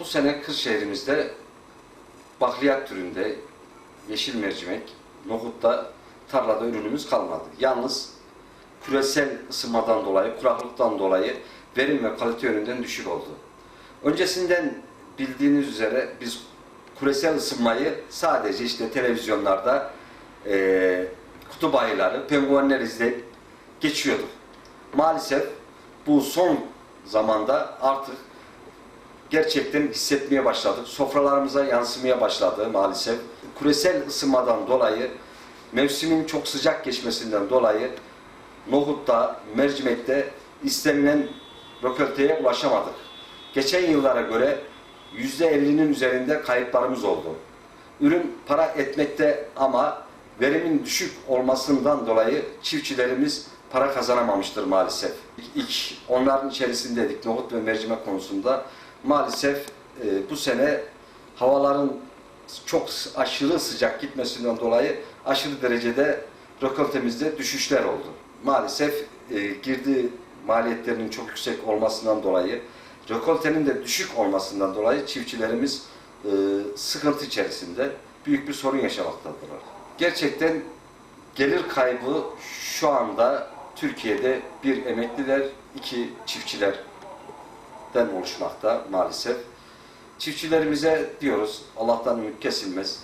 Bu sene Kırşehir'imizde bakliyat türünde yeşil mercimek, nohutta tarlada ürünümüz kalmadı. Yalnız küresel ısınmadan dolayı, kuraklıktan dolayı verim ve kalite yönünden düşük oldu. Öncesinden bildiğiniz üzere biz küresel ısınmayı sadece işte televizyonlarda eee kutup ayıları, penguenler izleyip geçiyorduk. Maalesef bu son zamanda artık gerçekten hissetmeye başladık. Sofralarımıza yansımaya başladı maalesef. Küresel ısınmadan dolayı, mevsimin çok sıcak geçmesinden dolayı nohutta, mercimekte istenilen rökolteye ulaşamadık. Geçen yıllara göre %50'nin üzerinde kayıplarımız oldu. Ürün para etmekte ama verimin düşük olmasından dolayı çiftçilerimiz para kazanamamıştır maalesef. İlk onların içerisindeydik nohut ve mercimek konusunda. Maalesef e, bu sene havaların çok aşırı sıcak gitmesinden dolayı aşırı derecede rökoltemizde düşüşler oldu. Maalesef e, girdi maliyetlerinin çok yüksek olmasından dolayı, rökoltenin de düşük olmasından dolayı çiftçilerimiz e, sıkıntı içerisinde büyük bir sorun yaşamaktadırlar. Gerçekten gelir kaybı şu anda Türkiye'de bir emekliler, iki çiftçilerden oluşmakta maalesef. Çiftçilerimize diyoruz Allah'tan ümit kesilmez.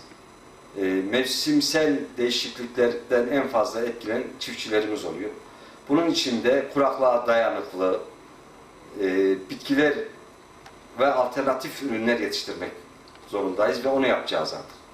E, mevsimsel değişikliklerden en fazla etkilenen çiftçilerimiz oluyor. Bunun içinde kuraklığa dayanıklı e, bitkiler ve alternatif ürünler yetiştirmek zorundayız ve onu yapacağız artık.